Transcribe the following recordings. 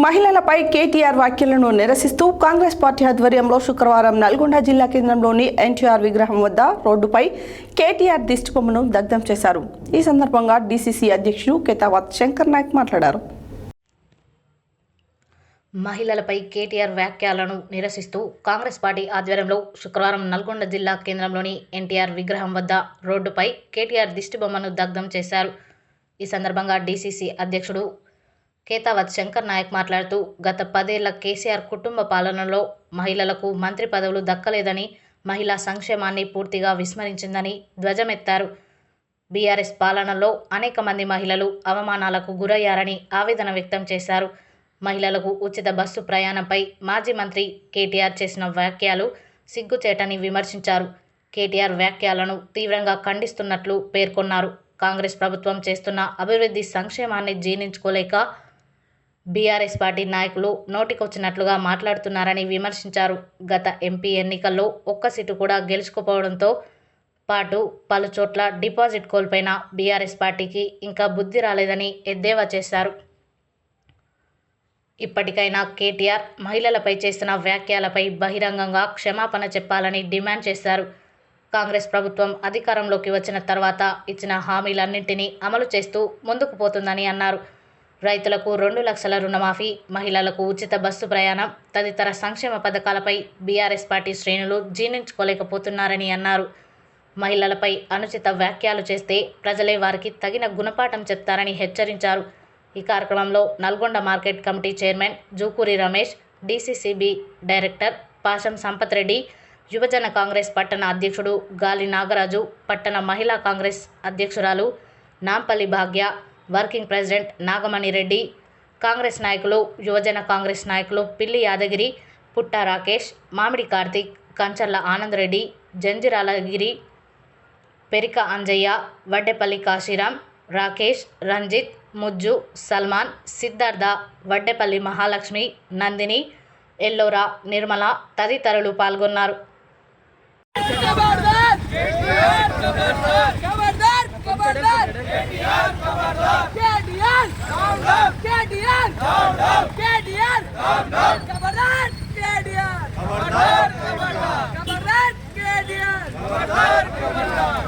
మహిళలపై కేటీఆర్ వ్యాఖ్యలను నిరసిస్తూ కాంగ్రెస్ పార్టీ ఆధ్వర్యంలో శుక్రవారం నల్గొండ జిల్లా కేంద్రంలోని ఎన్టీఆర్ విగ్రహం వద్ద రోడ్డుపై కేటీఆర్ దిష్టిబొమ్మను దగ్ధం చేశారు. ఈ సందర్భంగా డీసీసీ అధ్యక్షుడు కేతావత్ శంకర్ నాయక్ మాట్లాడారు. మహిళలపై కేటీఆర్ వ్యాఖ్యలను నిరసిస్తూ కాంగ్రెస్ పార్టీ ఆధ్వర్యంలో శుక్రవారం నల్గొండ జిల్లా కేంద్రంలోని ఎన్టీఆర్ విగ్రహం వద్ద రోడ్డుపై కేటీఆర్ దిష్టిబొమ్మను దగ్ధం చేశారు. ఈ సందర్భంగా డీసీసీ అధ్యక్షుడు కేతావత్ శంకర్ నాయక్ మాట్లాడుతూ గత పదేళ్ళ కేసీఆర్ కుటుంబ పాలనలో మహిళలకు మంత్రి పదవులు దక్కలేదని మహిళా సంక్షేమాన్ని పూర్తిగా విస్మరించిందని ధ్వజమెత్తారు. బీఆర్ఎస్ పాలనలో అనేక మంది మహిళలు అవమానాలకు గురయ్యారని ఆవేదన వ్యక్తం చేశారు. మహిళలకు ఉచిత బస్సు ప్రయాణంపై మాజీ మంత్రి కేటీఆర్ చేసిన వ్యాఖ్యలు సిగ్గుచేటని విమర్శించారు. కేటీఆర్ వ్యాఖ్యలను తీవ్రంగా ఖండిస్తున్నట్లు పేర్కొన్నారు. కాంగ్రెస్ ప్రభుత్వం చేస్తున్న అభివృద్ధి సంక్షేమాన్ని జీర్ణించుకోలేక బీఆర్ఎస్ పార్టీ నాయకులు నోటికొచ్చినట్లుగా మాట్లాడుతున్నారని విమర్శించారు. గత ఎంపీ ఎన్నికల్లో ఒక్క సీటు కూడా గెలుచుకోపోవడంతో పాటు పలు చోట్ల డిపాజిట్ కోల్పోయిన బీఆర్ఎస్ పార్టీకి ఇంకా బుద్ధి రాలేదని ఎద్దేవా చేశారు. ఇప్పటికైనా కేటీఆర్ మహిళలపై చేసిన వ్యాఖ్యలపై బహిరంగంగా క్షమాపణ చెప్పాలని డిమాండ్ చేశారు. కాంగ్రెస్ ప్రభుత్వం అధికారంలోకి వచ్చిన తర్వాత ఇచ్చిన హామీలన్నింటినీ అమలు చేస్తూ ముందుకు పోతుందని అన్నారు. రైతులకు రెండు లక్షల రుణమాఫీ మహిళలకు ఉచిత బస్సు ప్రయాణం తదితర సంక్షేమ పథకాలపై బీఆర్ఎస్ పార్టీ శ్రేణులు జీర్ణించుకోలేకపోతున్నారని అన్నారు. మహిళలపై అనుచిత వ్యాఖ్యలు చేస్తే ప్రజలే వారికి తగిన గుణపాఠం చెప్తారని హెచ్చరించారు. ఈ కార్యక్రమంలో Nalgonda market committee chairman Jukuri Ramesh DCCB director Pasham Sampath Reddy యువజన కాంగ్రెస్ పట్టణ అధ్యక్షుడు గాలి నాగరాజు పట్టణ మహిళా కాంగ్రెస్ అధ్యక్షురాలు నాంపల్లి భాగ్య వర్కింగ్ ప్రెసిడెంట్ నాగమణి రెడ్డి కాంగ్రెస్ నాయకులు యువజన కాంగ్రెస్ నాయకులు పిల్లి యాదగిరి పుట్ట రాకేష్ మామిడి కార్తీక్ కంచర్ల ఆనందరెడ్డి జంజిరాలగిరి పెరిక అంజయ్య వడ్డెపల్లి కాశీరాం రాకేష్ రంజిత్ ముజ్జు సల్మాన్ సిద్ధార్థ వడ్డెపల్లి మహాలక్ష్మి నందిని ఎల్లోరా నిర్మల తదితరులు పాల్గొన్నారు खबरदार खबरदार खबरदार केडीआर केडीआर केडीआर खबरदार केडीआर खबरदार खबरदार केडीआर खबरदार खबरदार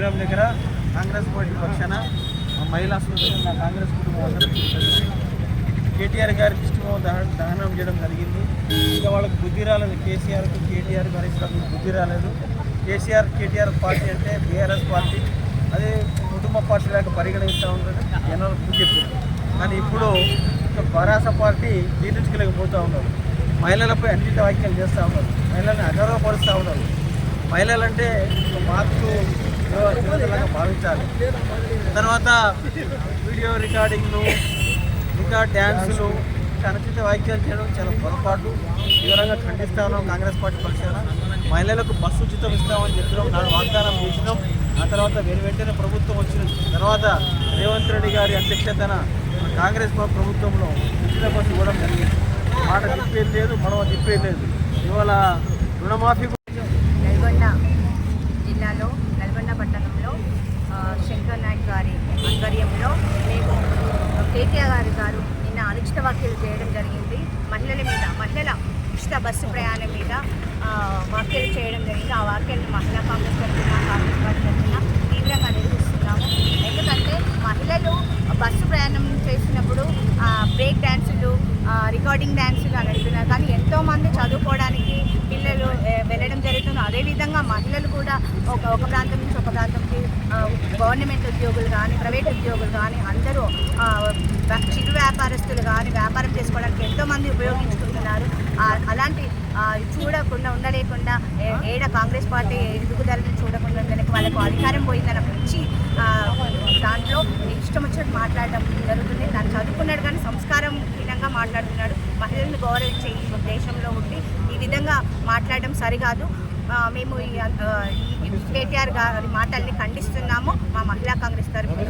విగ్రహం దగ్గర కాంగ్రెస్ పార్టీ పక్షాన మహిళా సోదరులు నా కాంగ్రెస్ కుటుంబం అందరికీ కేటీఆర్ గారికి ఇష్టమో దహనం చేయడం జరిగింది. ఇంకా వాళ్ళకి బుద్ధి రాలేదు. కేసీఆర్కు కేటీఆర్ గారి ఇష్టం బుద్ధి రాలేదు. కేసీఆర్ కేటీఆర్ పార్టీ అంటే బీఆర్ఎస్ పార్టీ. అదే కుటుంబ పార్టీ లాగా పరిగణిస్తూ ఉంటుంది. జనాలు చెప్పారు. కానీ ఇప్పుడు బరాస పార్టీ జీర్ణించుకోలేకపోతూ ఉన్నారు. మహిళలపై అన్నింటి వ్యాఖ్యలు చేస్తూ ఉన్నారు. మహిళల్ని అగౌరవపరుస్తూ ఉన్నారు. మహిళలంటే ఒక భావించాలి తర్వాత వీడియో రికార్డింగ్లు ఇంకా డ్యాన్సులు అనుచిత వ్యాఖ్యలు చేయడం చాలా పొరపాటు. తీవ్రంగా ఖండిస్తాను. కాంగ్రెస్ పార్టీ పక్షాన మహిళలకు బస్సు ఉచితం ఇస్తామని చెప్పడం నాడు వాగ్దానం చేసినాం. ఆ తర్వాత వెను వెంటనే ప్రభుత్వం వచ్చిన తర్వాత రేవంత్ రెడ్డి గారి అధ్యక్షతన కాంగ్రెస్ ప్రభుత్వంలో ఉచిత బస్సు ఇవ్వడం జరిగింది. మాట తిప్పేది లేదు మనం తిప్పేది లేదు. ఇవాళ రుణమాఫీ నల్గొండ జిల్లాలో నల్గొండ పట్టణంలో ఆ, శంకర్ నాయక్ గారి ఆధ్వర్యంలో మేము కేటీఆర్ గారి గారు నిన్న అనుచిత వ్యాఖ్యలు చేయడం జరిగింది మహిళల మీద మహిళల ఉచిత బస్సు ప్రయాణం మీద వ్యాఖ్యలు చేయడం జరిగింది. ఆ వ్యాఖ్యలను మహిళా కాంగ్రెస్ తరఫున కాంగ్రెస్ పార్టీ తరఫున తీవ్రంగా నిరసిస్తున్నాము. ఎందుకంటే మహిళలు బస్సు ప్రయాణం చేసినప్పుడు బ్రేక్ డ్యాన్సులు రికార్డింగ్ డ్యాన్సులు అని అంటున్నారు. కానీ ఎంతోమంది చదువుకోవడానికి పిల్లలు వెళ్ళడం జరుగుతుంది. అదేవిధంగా మహిళలు కూడా ఒక ఒక ప్రాంతం నుంచి ఒక ప్రాంతంకి గవర్నమెంట్ ఉద్యోగులు కానీ ప్రైవేట్ ఉద్యోగులు కానీ అందరూ చిరు వ్యాపారస్తులు కానీ వ్యాపారం చేసుకోవడానికి ఎంతోమంది ఉపయోగించుకుంటారు ఆ, అలాంటి చూడకుండా ఉండలేకుండా ఏడ కాంగ్రెస్ పార్టీ ఎదుగుదలని చూడకుండా ఉండలేక వాళ్ళకు అధికారం పోయిందని వచ్చి దాంట్లో ఇష్టం వచ్చినట్టు మాట్లాడడం జరుగుతుంది. తను చదువుకున్నాడు కానీ సంస్కారం హీనంగా మాట్లాడుతున్నాడు. మహిళలను గౌరవించే ఈ దేశంలో ఉండి ఈ విధంగా మాట్లాడడం సరికాదు. మేము ఈ కేటీఆర్ గారి మాటల్ని ఖండిస్తున్నాము మా మహిళా కాంగ్రెస్ తరఫున.